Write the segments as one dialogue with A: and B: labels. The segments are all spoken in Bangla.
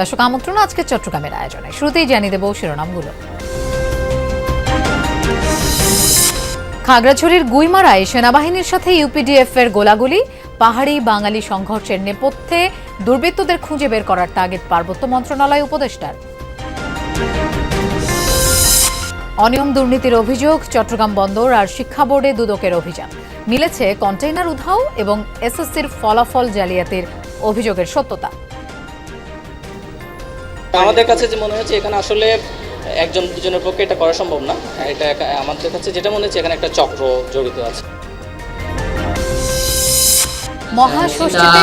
A: দর্শক আমন্ত্রণ আজকে চট্টগ্রামের আয়োজনে। শুরুতেই জানিয়ে দেব শিরোনামগুলো। খাগড়াছড়ির গুইমারায় সেনাবাহিনীর সাথে ইউপিডিএফ এর গোলাগুলি, পাহাড়ি বাঙালি সংঘর্ষের নেপথ্যে দুর্বৃত্তদের খুঁজে বের করার তাগিদ পার্বত্য মন্ত্রণালয় উপদেষ্টার। অনিয়ম দুর্নীতির অভিযোগ, চট্টগ্রাম বন্দর আর শিক্ষা বোর্ডে দুদকের অভিযান। মিলেছে কন্টেইনার উধাও এবং এসএসসির ফলাফল জালিয়াতির অভিযোগের সত্যতা।
B: আমাদের কাছে যে মনে হচ্ছে এখানে আসলে একজন দুজনের পক্ষে এটা করা সম্ভব না। এটা আমাদের কাছে যেটা মনে হচ্ছে এখানে একটা চক্র জড়িত আছে।
A: মহাষষ্ঠীতে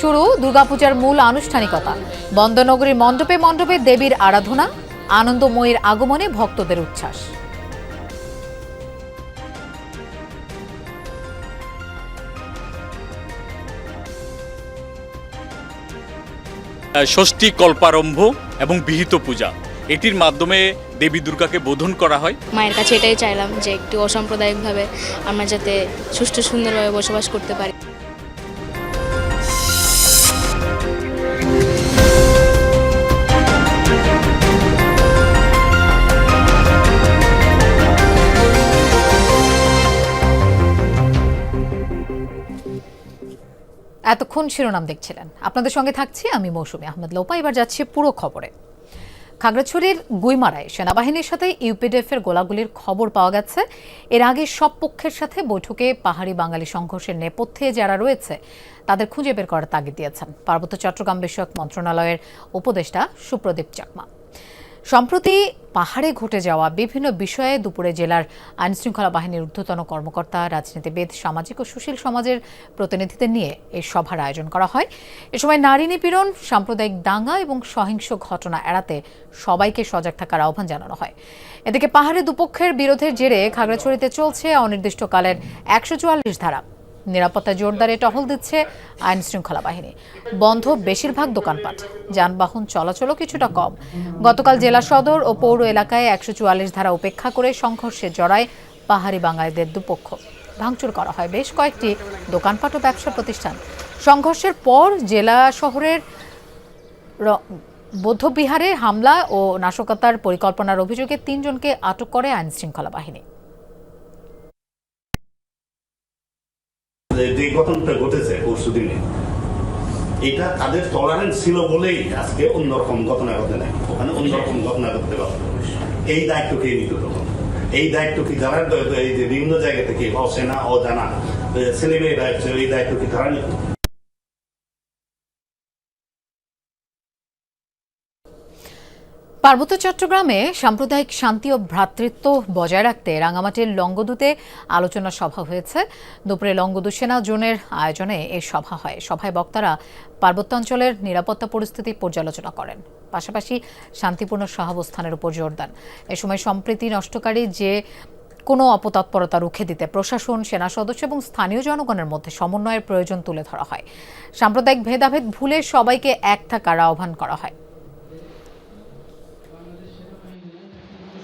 A: শুরু দুর্গাপূজার মূল আনুষ্ঠানিকতা। বন্দনগরীর মণ্ডপে মণ্ডপে দেবীর আরাধনা আনন্দময়ীর আগমনে ভক্তদের উচ্ছ্বাস।
C: ষষ্ঠী কল্পারম্ভ এবং বিহিত পূজা। এটির মাধ্যমে দেবী দুর্গাকে বোধন করা হয়।
D: মায়ের কাছে এটাই চাইলাম যে একটু অসাম্প্রদায়িকভাবে আমরা যাতে সুষ্ঠু সুন্দরভাবে বসবাস করতে পারি।
A: এতক্ষণ শিরোনাম দেখছিলেন। আপনাদের সঙ্গে থাকছি আমি মৌসুমী আহমেদ লোপা। এবার যাচ্ছি পুরো খবরে। খাগড়াছড়ির গুইমারায় সেনাবাহিনীর সাথে ইউপিডিএফ এর গোলাগুলির খবর পাওয়া গেছে। এর আগে সব পক্ষের সাথে বৈঠকে পাহাড়ি বাঙালি সংঘর্ষের নেপথ্যে যারা রয়েছে, তাদের খুঁজে বের করার তাগিদ দিয়েছেন। পার্বত্য চট্টগ্রাম বিষয়ক মন্ত্রণালয়ের উপদেষ্টা সুপ্রদীপ চাকমা। সম্প্রতি পাহাড়ে ঘটে যাওয়া বিভিন্ন বিষয়ে দুপুরে জেলার আইনশৃঙ্খলা বাহিনীর ঊর্ধ্বতন কর্মকর্তা, রাজনীতিবিদ, সামাজিক ও সুশীল সমাজের প্রতিনিধিদের নিয়ে এই সভার আয়োজন করা হয়। এ সময় নারী নিপীড়ন, সাম্প্রদায়িক দাঙ্গা এবং সহিংস ঘটনা এড়াতে সবাইকে সজাগ থাকার আহ্বান জানানো হয়। এদিকে পাহাড়ে দুপক্ষের বিরোধের জেরে খাগড়াছড়িতে চলছে অনির্দিষ্টকালের একশো চুয়াল্লিশ ধারা। নিরাপত্তা জোরদারে টহল দিচ্ছে আইন শৃঙ্খলা বাহিনী। বন্ধ বেশিরভাগ দোকানপাট। যানবাহন চলাচলও কিছুটা কম। গতকাল জেলা সদর ও পৌর এলাকায় একশো চুয়াল্লিশ ধারা উপেক্ষা করে সংঘর্ষে জড়ায় পাহাড়ি বাঙালিদের দুপক্ষ। ভাঙচুর করা হয় বেশ কয়েকটি দোকানপাট ও ব্যবসা প্রতিষ্ঠান। সংঘর্ষের পর জেলা শহরের বৌদ্ধবিহারে হামলা ও নাশকতার পরিকল্পনার অভিযোগে তিনজনকে আটক করে আইন শৃঙ্খলা বাহিনী।
E: যে ঘটনাটা ঘটেছে পরশু দিনে, এটা তাদের টলারেন্স ছিল বলেই আজকে অন্যরকম ঘটনা ঘটে নাই। ওখানে অন্যরকম ঘটনা ঘটতে পারত এই দায়িত্ব কে নিত তখন? এই দায়িত্ব কি যারা এই যে বিভিন্ন জায়গা থেকে অসেনা অজানা ছেলে মেয়েরা এই দায়িত্ব কি তারা নিত?
A: পার্বত্য চট্টগ্রামে সাম্প্রদায়িক শান্তি ও ভ্রাতৃত্ব বজায় রাখতে রাঙামাটির লঙ্গদুতে আলোচনা সভা হয়েছে। দুপুরে লঙ্গদু সেনা জোনের আয়োজনে এ সভা হয়। সভায় বক্তারা পার্বত্যাঞ্চলের নিরাপত্তা পরিস্থিতি পর্যালোচনা করেন। পাশাপাশি শান্তিপূর্ণ সহাবস্থানের উপর জোর দেন। এ সময় সম্প্রীতি নষ্টকারী যে কোনো অপতৎপরতা রুখে দিতে প্রশাসন, সেনা সদস্য এবং স্থানীয় জনগণের মধ্যে সমন্বয়ের প্রয়োজন তুলে ধরা হয়। সাম্প্রদায়িক ভেদাভেদ ভুলে সবাইকে এক থাকার আহ্বান করা হয়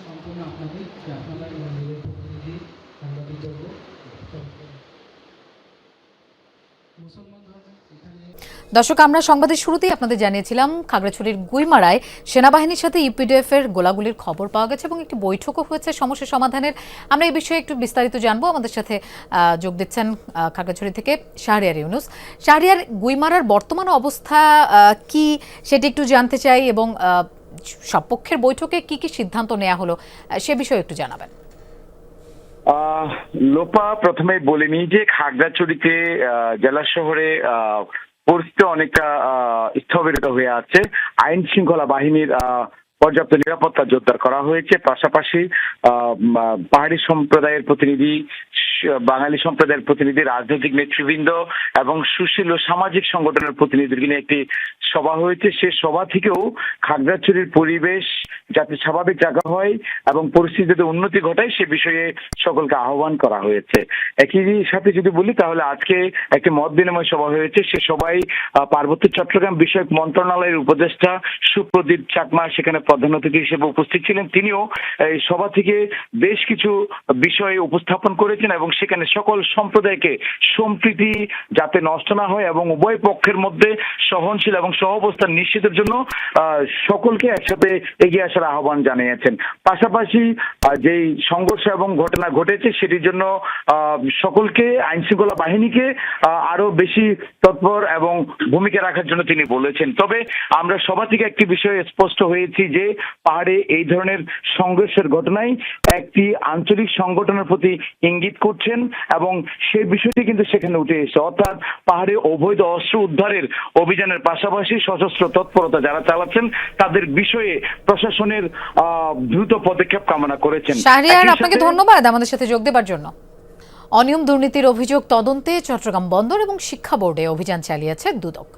F: সম্পূর্ণ আপনাদের যে আপনারা এই মন্দিরের প্রতিনিধি সাংবাদিকবর্গ মুসলমান ধর্মের এখানে
A: দর্শক, আমরা সংবাদের শুরুতেই আপনাদের জানিয়েছিলাম, খাগড়াছড়ির গুইমারায় সেনাবাহিনীর সাথে ইউপিডিএফ এর গোলাগুলির খবর পাওয়া গেছে এবং একটি বৈঠকও হয়েছে সমস্যা সমাধানের। আমরা এই বিষয়ে একটু বিস্তারিত জানব। আমাদের সাথে যোগ দিচ্ছেন খাগড়াছড়ি থেকে শাহরিয়ার ইউনুস। শাহরিয়ার গুইমারার বর্তমান অবস্থা কি সেটি একটু জানতে চাই এবং সব পক্ষের বৈঠকে কি কি সিদ্ধান্ত নেওয়া হলো সে বিষয়ে একটু জানাবেন।
G: লোপা প্রথমে বলে নিই যে খাগড়াছড়িতে জেলা শহরে পরিস্থিতি অনেকটা স্থবিরত হয়ে আছে। আইন শৃঙ্খলা বাহিনীর পর্যাপ্ত নিরাপত্তা জোরদার করা হয়েছে। পাশাপাশি পাহাড়ি সম্প্রদায়ের প্রতিনিধি বাঙালি সম্প্রদায়ের প্রতিনিধি, রাজনৈতিক নেতৃবৃন্দ এবং সুশীল ও সামাজিক সংগঠনের প্রতিনিধিদের নিয়ে একটি সভা হয়েছে। সে সভা থেকেও খাগড়াছড়ির পরিবেশ যাতে স্বাভাবিক জায়গা হয় এবং পরিস্থিতিতে উন্নতি ঘটায়, সে বিষয়ে সকলকে আহ্বান করা হয়েছে। একই সাথে যদি বলি, তাহলে আজকে একটি মত বিনিময় সভা হয়েছে। সে সবাই পার্বত্য চট্টগ্রাম বিষয়ক মন্ত্রণালয়ের উপদেষ্টা সুপ্রদীপ চাকমা সেখানে প্রধান অতিথি হিসেবে উপস্থিত ছিলেন। তিনিও এই সভা থেকে বেশ কিছু বিষয় উপস্থাপন করেছেন এবং সেখানে সকল সম্প্রদায়কে সম্প্রীতি যাতে নষ্ট না হয় এবং উভয় পক্ষের মধ্যে সহনশীল এবং সহাবস্থান নিশ্চিতের জন্য সকলকে একসাথে এগিয়ে আসার আহ্বান জানিয়েছেন। পাশাপাশি যেই সংঘর্ষ এবং ঘটনা ঘটেছে সেটির জন্য সকলকে আইন শৃঙ্খলা বাহিনীকে আরও বেশি তৎপর এবং ভূমিকা রাখার জন্য তিনি বলেছেন। তবে আমরা সবার থেকে একটি বিষয়ে স্পষ্ট হয়েছি যে, পাহাড়ে এই ধরনের সংঘর্ষের ঘটনায় একটি আঞ্চলিক সংগঠনের প্রতি ইঙ্গিত করছেন এবং সেই বিষয়টি কিন্তু সেখানে উঠে এসেছে। অর্থাৎ পাহাড়ে অবৈধ অস্ত্র উদ্ধারের অভিযানের পাশাপাশি সশস্ত্র তৎপরতা যারা চালাচ্ছেন তাদের বিষয়ে প্রশাসনের দ্রুত পদক্ষেপ কামনা করেছেন।
A: শাহরিয়ার আপনাকে ধন্যবাদ আমাদের সাথে যোগ দেবার জন্য। অনিয়ম দুর্নীতির অভিযোগ তদন্তে চট্টগ্রাম বন্দর এবং শিক্ষা বোর্ডে অভিযান চালিয়েছে দুদক।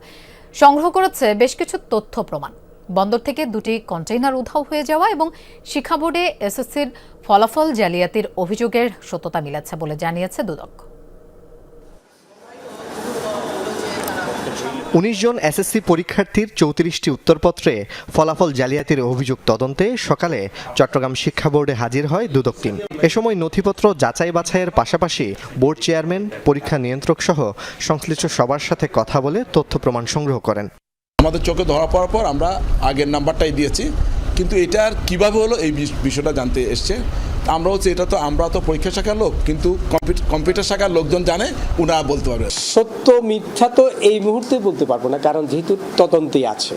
A: সংগ্রহ করেছে বেশ কিছু তথ্য প্রমাণ। বন্দর থেকে দুটি কন্টেইনার উধাও হয়ে যাওয়া এবং শিক্ষা বোর্ডে এসএসসির ফলাফল জালিয়াতির অভিযোগের সত্যতা মিলেছে বলে জানিয়েছে দুদক।
H: উনিশ জন এসএসসি পরীক্ষার্থীর চৌত্রিশটি উত্তরপত্রে ফলাফল জালিয়াতির অভিযোগ তদন্তে সকালে চট্টগ্রাম শিক্ষা বোর্ডে হাজির হয় দুদক টিম। এ সময় নথিপত্র যাচাই বাছাইয়ের পাশাপাশি বোর্ড চেয়ারম্যান, পরীক্ষা নিয়ন্ত্রক সহ সংশ্লিষ্ট সবার সাথে কথা বলে তথ্য প্রমাণ সংগ্রহ করেন।
I: আমাদের চোখে ধরা পড়ার পর আমরা আগের নাম্বারটাই দিয়েছি। কিন্তু এটার কীভাবে হলো এই বিষয়টা জানতে এসছে। আমরা হচ্ছে এটা তো আমরা তো পরীক্ষা শাখার লোক, কিন্তু কম্পিউটার শাখার লোকজন জানে, উনারা বলতে পারবে।
J: সত্য, মিথ্যা তো এই মুহূর্তে বলতে পারব না, কারণ যেহেতু তদন্তে আছে।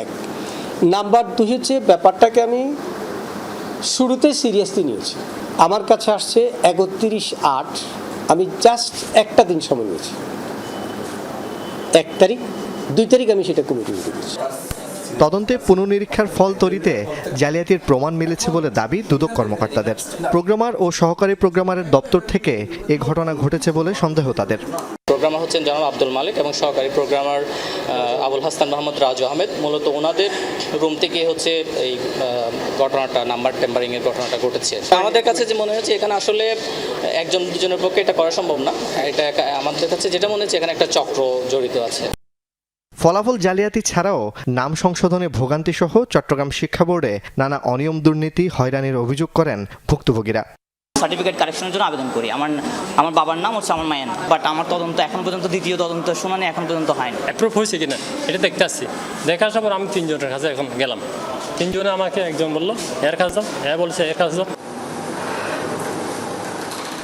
J: এক, নাম্বার দুই হচ্ছে ব্যাপারটাকে আমি শুরুতে সিরিয়াসলি নিয়েছি। আমার কাছে আসছে একত্রিশ আট, আমি জাস্ট একটা দিন সময় নিয়েছি। এক তারিখ দুই তারিখ আমি সেটা কমিটি দিয়েছি
H: তদন্তে পুনর্নিরীক্ষার ফল তৈরিতে জালিয়াতির প্রমাণ মিলেছে বলে দাবি দুদক কর্মকর্তাদের। প্রোগ্রামার ও সহকারী প্রোগ্রামারের দপ্তর থেকে এ ঘটনা ঘটেছে বলে সন্দেহ তাদের।
B: প্রোগ্রামার হচ্ছেন জনাব আব্দুল মালিক এবং সহকারী প্রোগ্রামার আবুল হাসান মোহাম্মদ রাজু আহমেদ। মূলত ওনাদের রুম থেকে হচ্ছে এই ঘটনাটা নাম্বার টেম্বারিংয়ের ঘটনাটা ঘটেছে। তা আমাদের কাছে যে মনে হচ্ছে এখানে আসলে একজন দুজনের পক্ষে এটা করা সম্ভব না। এটা আমাদের কাছে যেটা মনে হচ্ছে এখানে একটা চক্র জড়িত আছে।
H: ফলাফল জালিয়াতি ছাড়াও নাম সংশোধনে ভোগান্তি সহ চট্টগ্রাম শিক্ষা বোর্ডে নানা অনিয়ম দুর্নীতি হয়রানির অভিযোগ করেন ভুক্তভোগীরা।
K: সার্টিফিকেট কারেকশনের জন্য আবেদন করি। আমার আমার বাবার নাম হচ্ছে আমার মায়ের নাম। বাট আমার তদন্ত এখন পর্যন্ত দ্বিতীয় তদন্ত শুনানি এখন পর্যন্ত হয়নি।
L: অ্যাপ্রুভ হয়েছে কিনা? এটা দেখতে আসছি। দেখার পর আমি তিনজনের কাছে এখন গেলাম। তিনজনে আমাকে একজন বলল এর কাছে যাও হ্যাঁ বলছে এর কাছে যাও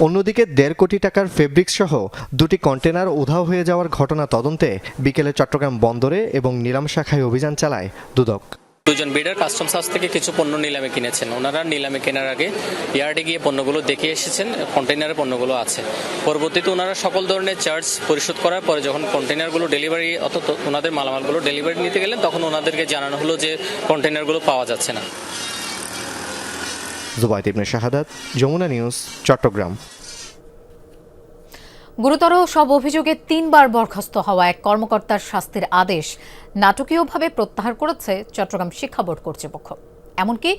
H: অন্যদিকে দেড় কোটি টাকার ফেব্রিক্স সহ দুটি কন্টেনার উধাও হয়ে যাওয়ার ঘটনা তদন্তে বিকেলে চট্টগ্রাম বন্দরে এবং নিলাম শাখায় অভিযান চালায় দুদক।
B: দুজন বিডার কাস্টমস হাউস থেকে কিছু পণ্য নিলামে কিনেছেন। ওনারা নিলামে কেনার আগে ইয়ার্ডে গিয়ে পণ্যগুলো দেখে এসেছেন কন্টেনারে পণ্যগুলো আছে। পরবর্তীতে ওনারা সকল ধরনের চার্জ পরিশোধ করার পরে যখন কন্টেনারগুলো ডেলিভারি, অর্থাৎ ওনাদের মালামালগুলো ডেলিভারি নিতে গেলেন, তখন ওনাদেরকে জানানো হলো যে কন্টেনারগুলো পাওয়া যাচ্ছে না।
H: জুবাইদ ইবনে শাহাদাত, যমুনা নিউজ, চট্টগ্রাম।
A: গুরুতর সব অভিযোগে তিনবার বরখাস্ত হওয়া এক কর্মকর্তার শাস্তির আদেশ নাটকীয়ভাবে প্রত্যাহার করেছে চট্টগ্রাম শিক্ষা বোর্ড কর্তৃপক্ষ। এমনকি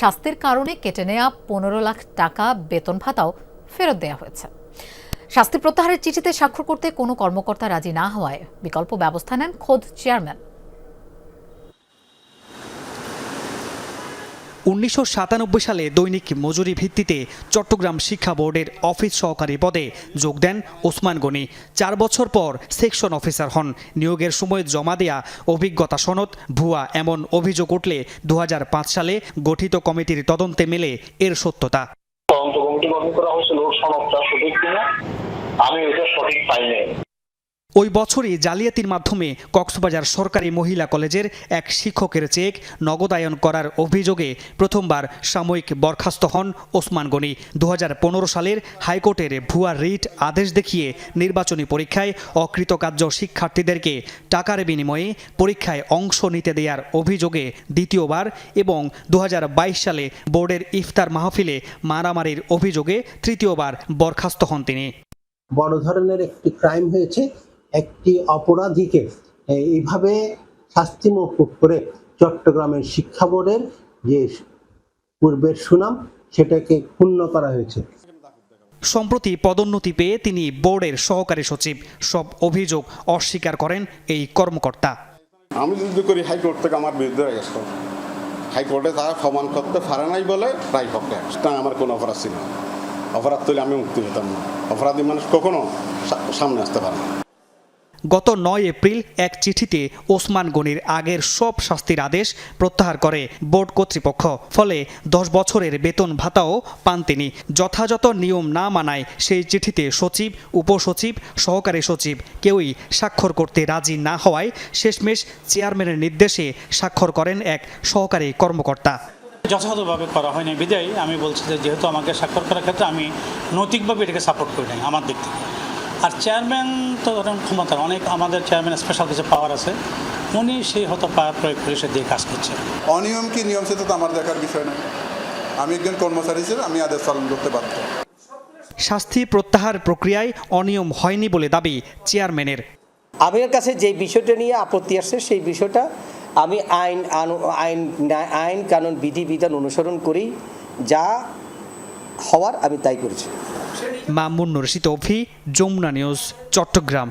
A: শাস্তির কারণে কেটে নেওয়া পনেরো লাখ টাকা বেতন ভাতাও ফেরত দেওয়া হয়েছে। শাস্তি প্রত্যাহারের চিঠিতে স্বাক্ষর করতে কোনো কর্মকর্তা রাজি না হওয়ায় বিকল্প ব্যবস্থা নেন খোদ চেয়ারম্যান।
M: উনিশশো সাতানব্বই সালে দৈনিক মজুরি ভিত্তিতে চট্টগ্রাম শিক্ষা বোর্ডের অফিস সহকারী পদে যোগ দেন ওসমান গনি। চার বছর পর সেকশন অফিসার হন। নিয়োগের সময় জমা দেয়া অভিজ্ঞতা সনদ, ভুয়া এমন অভিযোগ উঠলে দু হাজার পাঁচ সালে গঠিত কমিটির তদন্তে মেলে এর সত্যতা।
N: আমি এটা সঠিক পাই নাই
M: ওই বছরই জালিয়াতির মাধ্যমে কক্সবাজার সরকারি মহিলা কলেজের এক শিক্ষকের চেক নগদায়ন করার অভিযোগে প্রথমবার সাময়িক বরখাস্ত হন ওসমান গনি। দু হাজার পনেরো সালের হাইকোর্টের ভুয়া রিট আদেশ দেখিয়ে নির্বাচনী পরীক্ষায় অকৃতকার্য শিক্ষার্থীদেরকে টাকার বিনিময়ে পরীক্ষায় অংশ নিতে দেওয়ার অভিযোগে দ্বিতীয়বার এবং দু হাজার বাইশ সালে বোর্ডের ইফতার মাহফিলে মারামারির অভিযোগে তৃতীয়বার বরখাস্ত হন তিনি।
O: বড় ধরনের একটি ক্রাইম হয়েছে। একটি অপরাধীকে এইভাবে শাস্তি মৌকুব করে চট্টগ্রামের শিক্ষা বোর্ডের যে পূর্বের সুনাম সেটাকে ক্ষুণ্ণ করা হয়েছে।
M: সম্প্রতি পদোন্নতি পেয়ে তিনি বোর্ডের সহকারী সচিব। সব অভিযোগ অস্বীকার করেন এই কর্মকর্তা।
P: আমি যদি করি হাইকোর্ট থেকে আমার বিরুদ্ধে হয়ে গেছে হাইকোর্টে তারা প্রমাণ করতে পারে নাই বলে রায় পক্ষে আমার কোনো অপরাধ ছিল না। অপরাধ তৈরি আমি মুক্তি পেতাম না। অপরাধী মানুষ কখনো সামনে আসতে পারে না।
M: গত নয় এপ্রিল এক চিঠিতে ওসমান গনির আগের সব শাস্তির আদেশ প্রত্যাহার করে বোর্ড কর্তৃপক্ষ। ফলে দশ বছরের বেতন ভাতাও পান তিনি। যথাযথ নিয়ম না মানায় সেই চিঠিতে সচিব, উপসচিব, সহকারী সচিব কেউই স্বাক্ষর করতে রাজি না হওয়ায় শেষমেশ চেয়ারম্যানের নির্দেশে স্বাক্ষর করেন এক সহকারী কর্মকর্তা।
Q: যথাযথভাবে করা হয়নি বিদায়। আমি বলছি যে যেহেতু আমাকে স্বাক্ষর করার ক্ষেত্রে আমি নৈতিকভাবে এটাকে সাপোর্ট করি নাই আমার দিক থেকে। আর চেয়ারম্যান তো ধরেন ক্ষমতার অনেক আমাদের চেয়ারম্যান স্পেশাল কিছু পাওয়ার আছে। উনি সেই হয়তো পাওয়ার প্রয়োগ করে সে দিয়ে কাজ করছে।
R: অনিয়ম কি নিয়ম সেটা তো আমার দেখার বিষয় নয়। আমি একজন কর্মচারী হিসেবে আমি আদেশ পালন করতে পারতাম
M: শাস্তি প্রত্যাহার প্রক্রিয়ায় অনিয়ম হয়নি বলে দাবি চেয়ারম্যানের।
J: আমার কাছে যে বিষয়টা নিয়ে আপত্তি আসছে সেই বিষয়টা আমি আইন আনু- আইন আইন কানুন বিধি বিধান অনুসরণ করি যা হওয়ার আমি তাই করেছি।
M: মামুন রশিদ অভি যমুনা নিউজ চট্টগ্রাম।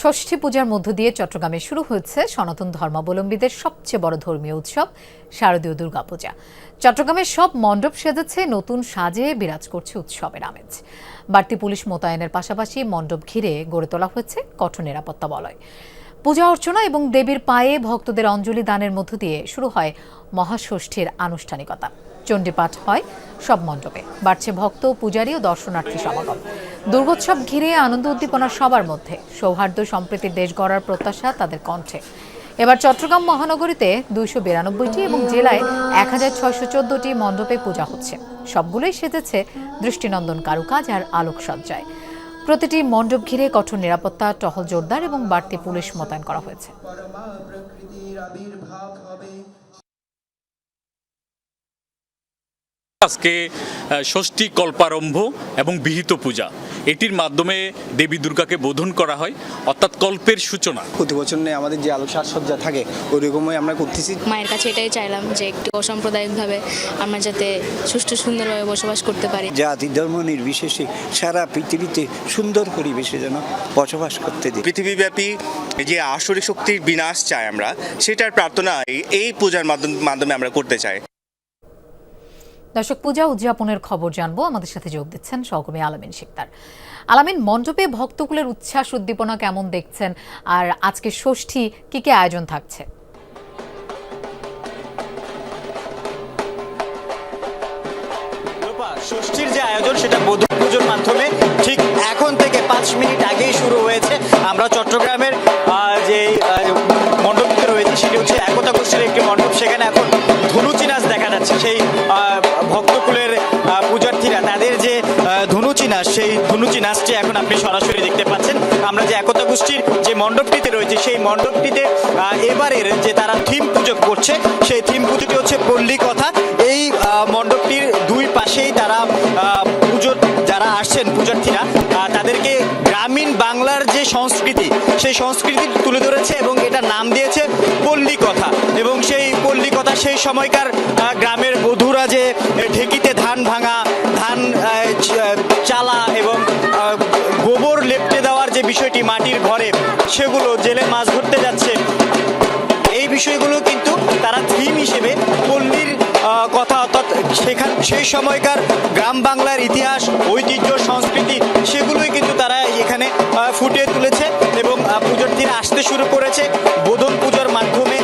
A: ষষ্ঠী পূজার মধ্য দিয়ে চট্টগ্রামে শুরু হয়েছে সনাতন ধর্মাবলম্বীদের সবচেয়ে বড় ধর্মীয় উৎসব শারদীয় দুর্গাপূজা। চট্টগ্রামের সব মণ্ডপ সেজেছে নতুন সাজে বিরাজ করছে উৎসবের আমেজ। বাড়তি পুলিশ মোতায়েনের পাশাপাশি মণ্ডপ ঘিরে গড়ে তোলা হয়েছে কঠোর নিরাপত্তা বলয়। পূজা অর্চনা এবং দেবীর পায়ে ভক্তদের অঞ্জলি দানের মধ্য দিয়ে শুরু হয় মহাষষ্ঠীর আনুষ্ঠানিকতা। চণ্ডীপাঠ হয় সব মণ্ডপে। বাড়ছে ভক্ত, পূজারী ও দর্শনার্থী সমাগম। দুর্গোৎসব ঘিরে আনন্দ উদ্দীপনা সবার মধ্যে। সৌহার্দ্য সম্প্রীতির দেশ গড়ার প্রত্যাশা তাদের কণ্ঠে। এবার চট্টগ্রাম মহানগরীতে দুইশো বিরানব্বইটি এবং জেলায় এক হাজার ছয়শো চোদ্দটি মণ্ডপে পূজা হচ্ছে। সবগুলোই সেজেছে দৃষ্টিনন্দন কারুকাজ আর আলোকসজ্জায়। প্রতিটি মণ্ডপ ঘিরে কঠোর নিরাপত্তা, টহল জোরদার এবং বাড়তি পুলিশ মোতায়েন করা হয়েছে।
C: আজকে ষষ্ঠী কল্পারম্ভ এবং বিহিত পূজা। এটির মাধ্যমে দেবী দুর্গাকে বোধন করা হয় অর্থাৎ কল্পের সূচনা।
S: প্রতি বছর নেই আমাদের যে আলোক সাজসজ্জা থাকে ওই রকমই আমরা করতেছি।
D: মায়ের কাছে এটাই চাইলাম যে একটু অসাম্প্রদায়িকভাবে আমরা যাতে সুষ্ঠু সুন্দরভাবে বসবাস করতে পারি।
S: জাতি ধর্ম নির্বিশেষে সারা পৃথিবীতে সুন্দর পরিবেশে যেন বসবাস করতে দিই।
T: পৃথিবীব্যাপী যে আসরিক শক্তির বিনাশ চাই আমরা সেটার প্রার্থনা এই- এই পূজার মাধ্যম- মাধ্যমে আমরা করতে চাই।
A: দর্শক, পূজা উদযাপনের খবর জানব। আমাদের সাথে যোগ দিচ্ছেন সহকর্মী আলামিন শিকদার। আলামিন, মণ্ডপে ভক্তকুলের উচ্ছ্বাস, উদ্দীপনা কেমন দেখছেন? আর আজকে ষষ্ঠী কি কি আয়োজন থাকছে?
U: ষষ্ঠীর যে আয়োজন সেটা বধূ পুজোর মাধ্যমে ঠিক এখন থেকে পাঁচ মিনিট আগেই শুরু হয়েছে। আমরা চট্টগ্রামের যে আহ, মণ্ডপটিতে রয়েছে সেটি হচ্ছে একতা গোষ্ঠীর একটি মণ্ডপ। সেখানে এখন ধনুচি নাচ দেখা যাচ্ছে। সেই ভক্তকুলের পূজার্থীরা তাদের যে ধনুচি নাচ সেই ধনুচি নাচটি এখন আপনি সরাসরি দেখতে পাচ্ছেন। আমরা যে একতা গোষ্ঠীর যে মণ্ডপটিতে রয়েছে সেই মণ্ডপটিতে এবারের যে তারা থিম পুজো করছে সেই থিম পুজোটি হচ্ছে পল্লী কথা এই মণ্ডপটির দুই পাশেই তারা আসছেন পূজার্থীরা তাদেরকে গ্রামীণ বাংলার যে সংস্কৃতি, সেই সংস্কৃতি তুলে ধরেছে এবং এটা নাম দিয়েছে পল্লী কথা এবং সেই পল্লী কথা সেই সময়কার গ্রামের বধূরা যে ঢেকিতে ধান ভাঙা, ধান চালা এবং গোবর লেপটে দেওয়ার যে বিষয়টি মাটির ঘরে সেগুলো জেলে মাছ ধরতে যাচ্ছে। এই বিষয়গুলো কিন্তু তারা থিম হিসেবে পল্লীর কথা অর্থাৎ সেখান সেই সময়কার গ্রাম বাংলার ইতিহাস ঐতিহ্য সংস্কৃতি সেগুলোই কিন্তু তারা এখানে ফুটিয়ে তুলেছে এবং আহ, পুজোর্থীরা আসতে শুরু করেছে। বোধন পুজোর মাধ্যমে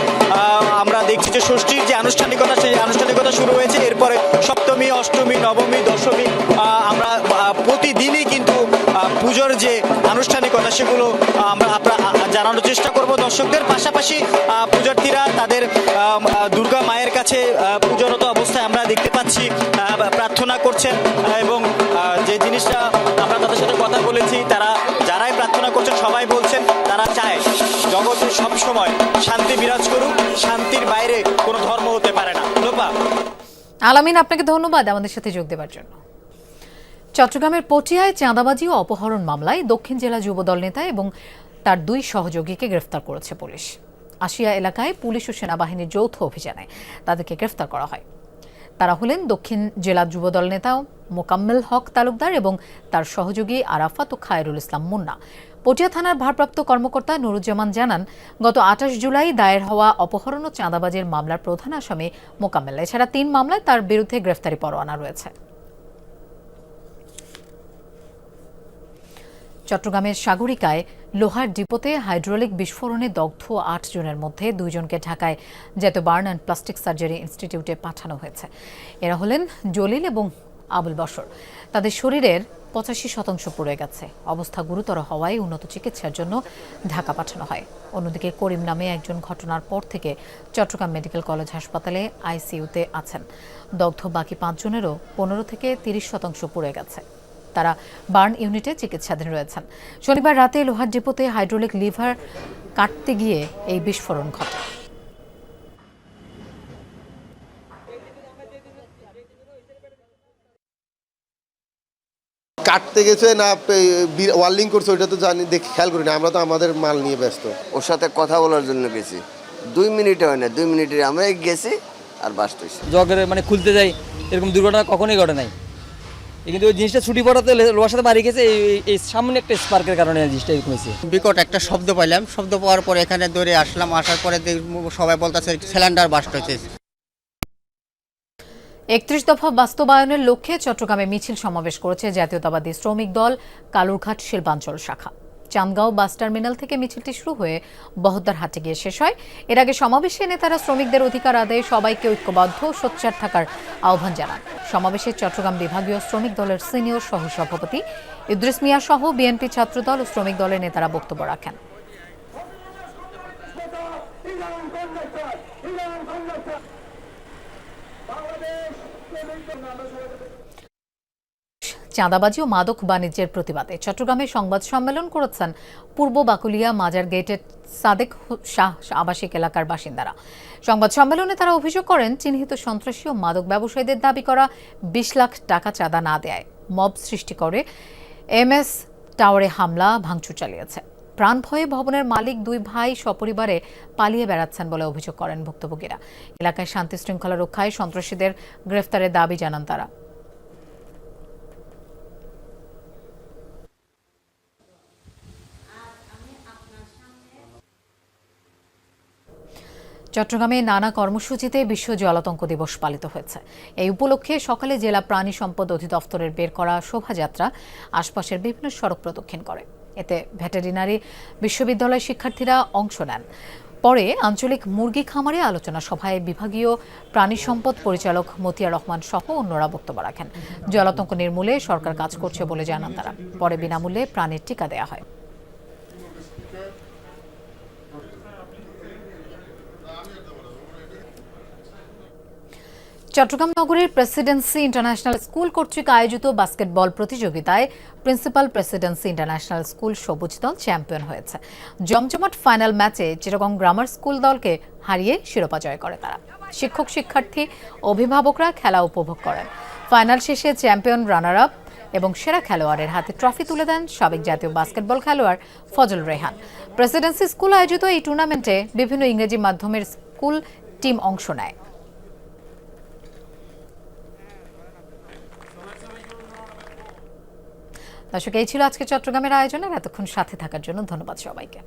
U: আমরা দেখছি যে ষষ্ঠীর যে আনুষ্ঠানিকতা সেই আনুষ্ঠানিকতা শুরু হয়েছে। এরপরে সপ্তমী অষ্টমী নবমী দশমী আমরা প্রতিদিনই কিন্তু পুজোর যে আনুষ্ঠানিকতা সেগুলো আমরা আপনারা জানানোর চেষ্টা করব দর্শকদের। পাশাপাশি পূজার্থীরা তাদের দুর্গা মায়ের কাছে আহ, পুজোরত অবস্থায় আমরা দেখতে পাচ্ছি প্রার্থনা করছেন এবং যে জিনিসটা আমরা তাদের সাথে কথা বলেছি তারা যারাই প্রার্থনা করছেন সবাই বলছেন তারা চায় জগতে সবসময় শান্তি বিরাজ করুক শান্তির বাইরে কোনো ধর্ম হতে পারে না। লোপা
A: আলামিন আপনাকে ধন্যবাদ আমাদের সাথে যোগ দেওয়ার জন্য। চট্টগ্রামের পটিয়ায় চাঁদাবাজি ও অপহরণ মামলায় দক্ষিণ জেলা যুবদল নেতা এবং তার দুই সহযোগীকে গ্রেফতার করেছে পুলিশ। আশিয়া এলাকায় পুলিশ ও সেনাবাহিনীর যৌথ অভিযানে তাদেরকে গ্রেফতার করা হয়। তারা হলেন দক্ষিণ জেলা যুবদল নেতা মোকাম্মেল হক তালুকদার এবং তার সহযোগী আরাফাত ও খায়রুল ইসলাম মুন্না। পটিয়া থানার ভারপ্রাপ্ত কর্মকর্তা নুরুজ্জামান জানান, গত আঠাশ জুলাই দায়ের হওয়া অপহরণ ও চাঁদাবাজির মামলার প্রধান আসামি মোকাম্মেল। এছাড়া তিন মামলায় তার বিরুদ্ধে গ্রেফতারি পরোয়ানা রয়েছে। চট্টগ্রামের সাগরিকায় লোহার ডিপোতে হাইড্রোলিক বিস্ফোরণে দগ্ধ আট জনের মধ্যে দুইজনকে ঢাকায় জাতীয় বার্ন অ্যান্ড প্লাস্টিক সার্জারি ইনস্টিটিউটে পাঠানো হয়েছে। এরা হলেন জলিল এবং আবুল বসর তাদের শরীরের পঁচাশি শতাংশ পড়ে গেছে। অবস্থা গুরুতর হওয়ায় উন্নত চিকিৎসার জন্য ঢাকা পাঠানো হয়। অন্যদিকে করিম নামে একজন ঘটনার পর থেকে চট্টগ্রাম মেডিকেল কলেজ হাসপাতালে আইসিইউতে আছেন। দগ্ধ বাকি পাঁচজনেরও পনেরো থেকে তিরিশ শতাংশ পড়ে গেছে। তারা বার্ন ইউনিটে চিকিৎসাধীন রয়েছেন। শনিবার রাতে লোহার ডিপোতে হাইড্রোলিক লিভার কাটতে গিয়ে এই বিস্ফোরণ ঘটে।
V: কাটতে গেছে না ওয়ার্লিং করছে ওইটা তো জানি দেখে খেয়াল করি না আমরা তো আমাদের মাল নিয়ে ব্যস্ত।
W: ওর সাথে কথা বলার জন্য গেছি। দুই মিনিটে হয় না দুই মিনিটে আমরা গেছি আর বাঁচতেছি।
X: জগের মানে খুলতে যাই এরকম দুর্ঘটনা কখনোই ঘটে নাই। কিন্তু ওই জিনিসটা ছুটি পড়াতে লোহার সাথে মারি গেছে এই- এই সামনে একটা স্পার্কের কারণে এই জিনিসটা এরকম হয়েছে।
Y: বিকট একটা শব্দ পাইলাম। শব্দ পাওয়ার পরে এখানে দৌড়ে আসলাম আসার পরে সবাই বলতেছে সিলিন্ডার বাস্ট হয়েছে।
A: একত্রিশ দফা বাস্তবায়নের লক্ষ্যে চট্টগ্রামে মিছিল সমাবেশ করেছে জাতীয়তাবাদী শ্রমিক দল কালুরঘাট শিল্পাঞ্চল শাখা। চান্দগাঁও বাস টার্মিনাল থেকে মিছিলটি শুরু হয়ে বহদ্দার হাটে গিয়ে শেষ হয়। এর আগে সমাবেশে নেতারা শ্রমিকদের অধিকার আদায়ে সবাইকে ঐক্যবদ্ধ সোচ্চার থাকার আহ্বান জানান। সমাবেশে চট্টগ্রাম বিভাগীয় শ্রমিক দলের সিনিয়র সহসভাপতি ইদ্রিস মিয়া সহ বিএনপি ছাত্রদল ও শ্রমিক দলের নেতারা বক্তব্য রাখেন। চাঁদাবাজি ও মাদক বাণিজ্যের প্রতিবাদে। চট্টগ্রামে সংবাদ সম্মেলন করেছেন পূর্ব বাকুলিয়া মাজার গেটের সাদেক শাহ আবাসিক এলাকার বাসিন্দারা। সংবাদ সম্মেলনে তারা অভিযোগ করেন, চিহ্নিত সন্ত্রাসী ও মাদক ব্যবসায়ীদের দাবি করা বিশ লাখ টাকা চাঁদা না দেয় মব সৃষ্টি করে এমএস টাওয়ারে হামলা, ভাঙচুর চালিয়েছে। প্রাণ ভয়ে ভবনের মালিক দুই ভাই সপরিবারে পালিয়ে বেড়াচ্ছেন বলে অভিযোগ করেন ভুক্তভোগীরা। এলাকায় শান্তি শৃঙ্খলা রক্ষায় সন্ত্রাসীদের গ্রেফতারের দাবি জানান তারা। চট্টগ্রামে নানা কর্মসূচিতে বিশ্ব জলাতঙ্ক দিবস পালিত হয়েছে। এই উপলক্ষে সকালে জেলা প্রাণী সম্পদ অধিদপ্তরের বের করা শোভাযাত্রা আশপাশের বিভিন্ন সড়ক প্রদক্ষিণ করে। এতে ভেটেরিনারি বিশ্ববিদ্যালয় শিক্ষার্থীরা অংশ নেন। পরে আঞ্চলিক মুরগি খামারে আলোচনা সভায় বিভাগীয় প্রাণী সম্পদ পরিচালক মতিয়া রহমান সহ অন্যরা বক্তব্য রাখেন। জলাতঙ্ক নির্মূলে সরকার কাজ করছে বলে জানান তারা। পরে বিনামূল্যে প্রাণীর টিকা দেওয়া হয়। চট্টগ্রাম নগরের প্রেসিডেন্সি ইন্টারন্যাশনাল স্কুল কর্তৃক আয়োজিত বাস্কেটবল প্রতিযোগিতায় প্রিন্সিপাল প্রেসিডেন্সি ইন্টারন্যাশনাল স্কুল সবুজ দল চ্যাম্পিয়ন হয়েছে। জমজমাট ফাইনাল ম্যাচে চিটাগং গ্রামার স্কুল দলকে হারিয়ে শিরোপা জয় করে তারা। শিক্ষক, শিক্ষার্থী, অভিভাবকরা খেলা উপভোগ করেন। ফাইনাল শেষে চ্যাম্পিয়ন রানার আপ এবং সেরা খেলোয়াড়ের হাতে ট্রফি তুলে দেন সাবেক জাতীয় বাস্কেটবল খেলোয়াড় ফজল রেহান। প্রেসিডেন্সি স্কুল আয়োজিত এই টুর্নামেন্টে বিভিন্ন ইংরেজি মাধ্যমের স্কুল টিম অংশ নেয়। দর্শক এই ছিল আজকে চট্টগ্রামের আয়োজনের। এতক্ষণ সাথে থাকার জন্য ধন্যবাদ সবাইকে।